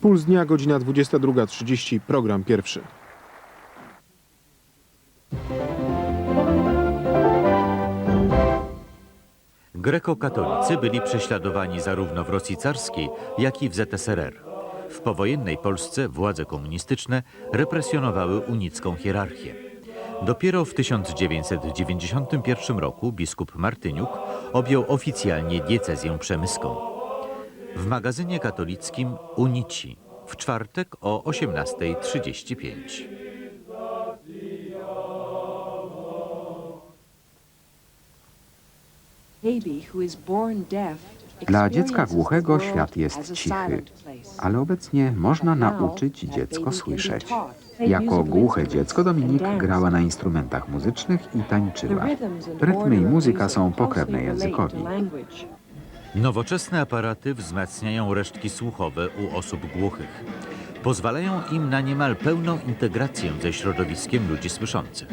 Puls dnia, godzina 22.30, program pierwszy. Grekokatolicy byli prześladowani zarówno w Rosji carskiej, jak i w ZSRR. W powojennej Polsce władze komunistyczne represjonowały unicką hierarchię. Dopiero w 1991 roku biskup Martyniuk objął oficjalnie diecezję przemyską. W magazynie katolickim Unici w czwartek o 18.35. Dla dziecka głuchego świat jest cichy, ale obecnie można nauczyć dziecko słyszeć. Jako głuche dziecko Dominik grała na instrumentach muzycznych i tańczyła. Rytmy i muzyka są pokrewne językowi. Nowoczesne aparaty wzmacniają resztki słuchowe u osób głuchych. Pozwalają im na niemal pełną integrację ze środowiskiem ludzi słyszących.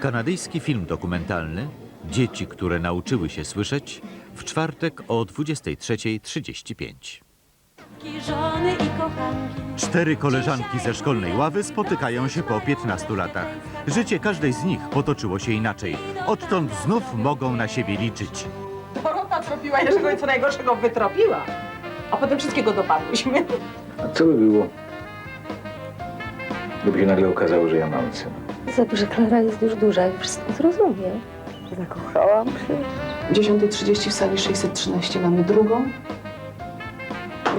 Kanadyjski film dokumentalny Dzieci, które nauczyły się słyszeć w czwartek o 23.35. żony i kochanki. Cztery koleżanki ze szkolnej ławy spotykają się po 15 latach. Życie każdej z nich potoczyło się inaczej. Odtąd znów mogą na siebie liczyć. Dorota tropiła Jerzego i co najgorszego wytropiła. A potem wszystkiego dopadłyśmy. A co by było, gdyby się nagle okazało, że ja mam syna? Że Klara jest już duża i wszystko zrozumie. Zakochałam się. 10.30 w sali 613 mamy drugą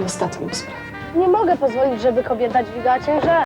i ostatnią sprawę. Nie mogę pozwolić, żeby kobieta dźwigała ciężar.